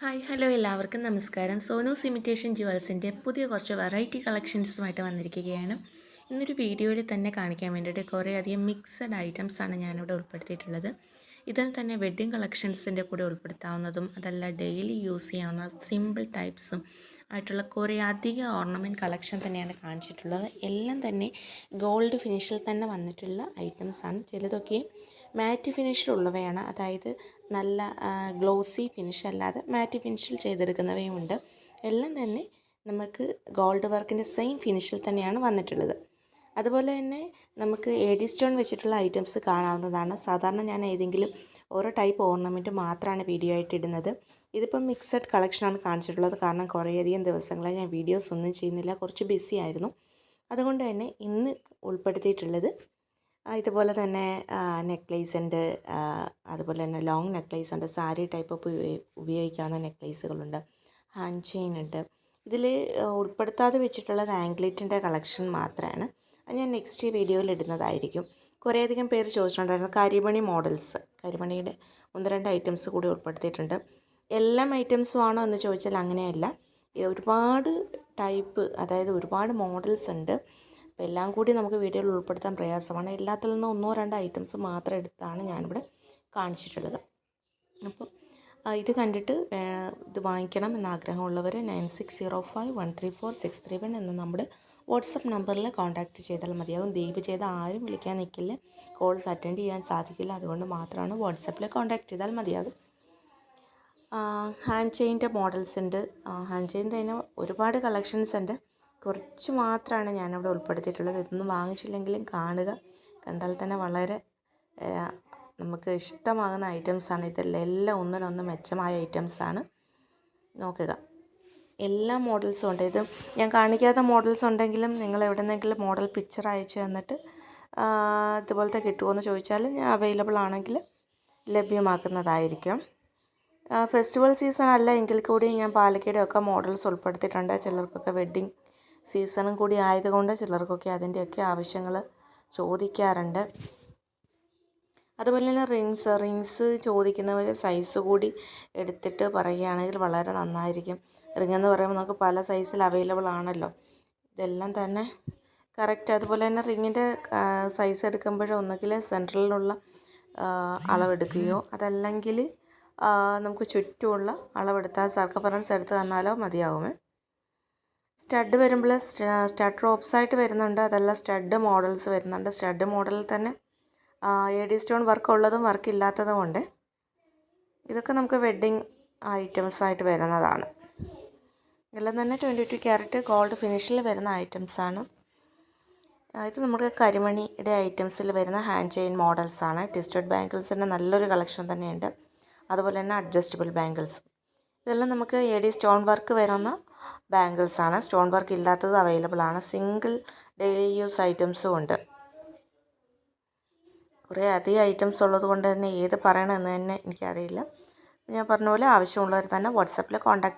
Hi hello എല്ലാവർക്കും നമസ്കാരം. Sonu's imitation ജുവൽസിന്റെ പുതിയ കുറച്ച് വെറൈറ്റി കളക്ഷൻസുമായിട്ട് വന്നിരിക്കുകയാണ്. ഇന്നൊരു വീഡിയോയിൽ തന്നെ കാണിക്കാൻ വേണ്ടിയിട്ട് കുറേ അധികം മിക്സഡ് ഐറ്റംസാണ് ഞാനിവിടെ ഉൾപ്പെടുത്തിയിട്ടുള്ളത്. ഇതിൽ തന്നെ വെഡ്ഡിങ് കളക്ഷൻസിന്റെ കൂടെ ഉൾപ്പെടുത്താവുന്നതും അതല്ല ഡെയിലി യൂസ് ചെയ്യാവുന്ന സിമ്പിൾ ടൈപ്സും ആയിട്ടുള്ള കുറേ അധികം ഓർണമെന്റ് കളക്ഷൻ തന്നെയാണ് കാണിച്ചിട്ടുള്ളത്. എല്ലാം തന്നെ ഗോൾഡ് ഫിനിഷിൽ തന്നെ വന്നിട്ടുള്ള ഐറ്റംസാണ്. ചിലതൊക്കെ മാറ്റ് ഫിനിഷിലുള്ളവയാണ്. അതായത് നല്ല ഗ്ലോസി ഫിനിഷ് അല്ലാതെ മാറ്റ് ഫിനിഷിൽ ചെയ്തെടുക്കുന്നവയുമുണ്ട്. എല്ലാം തന്നെ നമുക്ക് ഗോൾഡ് വർക്കിന്റെ സെയിം ഫിനിഷിൽ തന്നെയാണ് വന്നിട്ടുള്ളത്. അതുപോലെ തന്നെ നമുക്ക് എ ഡി സ്റ്റോൺ വെച്ചിട്ടുള്ള ഐറ്റംസ് കാണാവുന്നതാണ്. സാധാരണ ഞാൻ ഏതെങ്കിലും ഓരോ ടൈപ്പ് ഓർണമെന്റ് മാത്രമാണ് വീഡിയോ ആയിട്ട് ഇടുന്നത്. ഇതിപ്പം മിക്സഡ് കളക്ഷനാണ് കാണിച്ചിട്ടുള്ളത്. കാരണം കുറേയധികം ദിവസങ്ങളായി ഞാൻ വീഡിയോസ് ഒന്നും ചെയ്യുന്നില്ല. കുറച്ച് ബിസി ആയിരുന്നു. അതുകൊണ്ട് തന്നെ ഇന്ന് ഉൾപ്പെടുത്തിയിട്ടുള്ളത് ഇതുപോലെ തന്നെ നെക്ലേസ് ഉണ്ട്. അതുപോലെ തന്നെ ലോങ് നെക്ലേസ് ഉണ്ട്. സാരി ടൈപ്പ് ഉപയോഗിക്കാവുന്ന നെക്ലേസുകളുണ്ട് ഹാൻഡ് ചെയിൻ ഉണ്ട്. ഇതിൽ ഉൾപ്പെടുത്താതെ വെച്ചിട്ടുള്ളത് ആംഗ്ലേറ്റിന്റെ കളക്ഷൻ മാത്രമാണ്. അത് ഞാൻ നെക്സ്റ്റ് വീഡിയോയിൽ ഇടുന്നതായിരിക്കും. കുറേയധികം പേര് ചോദിച്ചിട്ടുണ്ടായിരുന്നു കരിമണി മോഡൽസ് കരിമണിയുടെ ഒന്ന് രണ്ട് ഐറ്റംസ് കൂടി ഉൾപ്പെടുത്തിയിട്ടുണ്ട്. എല്ലാം ഐറ്റംസും ആണോ എന്ന് ചോദിച്ചാൽ അങ്ങനെയല്ല. ഒരുപാട് ടൈപ്പ് അതായത് ഒരുപാട് മോഡൽസ് ഉണ്ട്. അപ്പോൾ എല്ലാം കൂടി നമുക്ക് വീഡിയോയിൽ ഉൾപ്പെടുത്താൻ പ്രയാസമാണ്. എല്ലാത്തിൽ നിന്നും ഒന്നോ രണ്ടോ ഐറ്റംസ് മാത്രം എടുത്താണ് ഞാനിവിടെ കാണിച്ചിട്ടുള്ളത്. അപ്പോൾ ഇത് കണ്ടിട്ട് ഇത് വാങ്ങിക്കണം എന്ന ആഗ്രഹമുള്ളവർ nine six zero five one three four six three one എന്ന നമ്മുടെ വാട്സപ്പ് നമ്പറിൽ കോൺടാക്റ്റ് ചെയ്താൽ മതിയാകും. ദയവ് ചെയ്ത് ആരും വിളിക്കാൻ നിൽക്കില്ല. കോൾസ് അറ്റൻഡ് ചെയ്യാൻ സാധിക്കില്ല. അതുകൊണ്ട് മാത്രമാണ് വാട്സപ്പിൽ കോൺടാക്റ്റ് ചെയ്താൽ മതിയാകും. ഹാൻഡ് ചെയിന്റെ മോഡൽസ് ഉണ്ട്. ഹാൻഡ് ചെയിൻ തന്നെ ഒരുപാട് കളക്ഷൻസ് ഉണ്ട്. കുറച്ച് മാത്രമാണ് ഞാനിവിടെ ഉൾപ്പെടുത്തിയിട്ടുള്ളത്. ഇതൊന്നും വാങ്ങിച്ചില്ലെങ്കിലും കാണുക. കണ്ടാൽ തന്നെ വളരെ നമുക്ക് ഇഷ്ടമാകുന്ന ഐറ്റംസാണ് ഇതെല്ലാം. എല്ലാം ഒന്നിനൊന്ന് മെച്ചമായ ഐറ്റംസാണ്. നോക്കുക. എല്ലാ മോഡൽസും ഉണ്ട്. ഇത് ഞാൻ കാണിക്കാത്ത മോഡൽസ് ഉണ്ടെങ്കിലും നിങ്ങൾ എവിടെന്നെങ്കിലും മോഡൽ പിക്ചർ അയച്ചു തന്നിട്ട് ഇതുപോലത്തെ കിട്ടുമോ എന്ന് ചോദിച്ചാൽ ഞാൻ അവൈലബിൾ ആണെങ്കിൽ ലഭ്യമാക്കുന്നതായിരിക്കും. ഫെസ്റ്റിവൽ സീസൺ അല്ല. എങ്കിൽ കൂടി ഞാൻ പാലക്കയുടെ ഒക്കെ മോഡൽസ് ഉൾപ്പെടുത്തിയിട്ടുണ്ട്. ചിലർക്കൊക്കെ വെഡ്ഡിങ് സീസണും കൂടി ആയതുകൊണ്ട് ചിലർക്കൊക്കെ അതിന്റെയൊക്കെ ആവശ്യങ്ങൾ ചോദിക്കാറുണ്ട്. അതുപോലെ തന്നെ റിങ്സ് റിങ്സ് ചോദിക്കുന്നവർ സൈസ് കൂടി എടുത്തിട്ട് പറയുകയാണെങ്കിൽ വളരെ നന്നായിരിക്കും. റിങ് എന്ന് പറയുമ്പോൾ നമുക്ക് പല സൈസിൽ അവൈലബിൾ ആണല്ലോ. ഇതെല്ലാം തന്നെ കറക്റ്റ്. അതുപോലെ തന്നെ റിങ്ങിന്റെ സൈസ് എടുക്കുമ്പോഴേ ഒന്നുകിൽ സെൻട്രലിലുള്ള അളവെടുക്കുകയോ അതല്ലെങ്കിൽ നമുക്ക് ചുറ്റുമുള്ള അളവെടുത്താൽ സർക്കംഫറൻസ് എടുത്ത് തന്നാലോ മതിയാകുമേ സ്റ്റഡ് വരുമ്പോൾ സ്റ്റഡ് റോപ്സ് ആയിട്ട് വരുന്നുണ്ട്. അതല്ല സ്റ്റഡ് മോഡൽസ് വരുന്നുണ്ട്. സ്റ്റഡ് മോഡലിൽ തന്നെ എ ഡി സ്റ്റോൺ വർക്ക് ഉള്ളതും വർക്ക് ഇല്ലാത്തതും ഉണ്ട്. ഇതൊക്കെ നമുക്ക് വെഡ്ഡിങ് ഐറ്റംസ് ആയിട്ട് വരുന്നതാണ്. എല്ലാം തന്നെ ട്വന്റി ടു ക്യാരറ്റ് ഗോൾഡ് ഫിനിഷിൽ വരുന്ന ഐറ്റംസ് ആണ്. ഇത് നമുക്ക് കരിമണിയുടെ ഐറ്റംസിൽ വരുന്ന ഹാൻഡ് ചെയിൻ മോഡൽസ് മോഡൽസാണ് ടിസ്റ്റഡ് ബാങ്കിൾസിന്റെ നല്ലൊരു കളക്ഷൻ തന്നെയുണ്ട്. അതുപോലെ തന്നെ അഡ്ജസ്റ്റബിൾ ബാങ്കിൾസ് ഇതെല്ലാം നമുക്ക് എ ഡി സ്റ്റോൺ വർക്ക് വരുന്ന ബാംഗിൾസാണ്. സ്റ്റോൺ വർക്ക് ഇല്ലാത്തത് അവൈലബിൾ ആണ് സിംഗിൾ ഡെയിലി യൂസ് ഐറ്റംസും ഉണ്ട്. കുറേ അധികം ഐറ്റംസ് ഉള്ളത് കൊണ്ട് തന്നെ ഏത് പറയണമെന്ന് തന്നെ എനിക്കറിയില്ല. ഞാൻ പറഞ്ഞ പോലെ ആവശ്യമുള്ളവർ തന്നെ വാട്സപ്പിൽ കോൺടാക്റ്റ്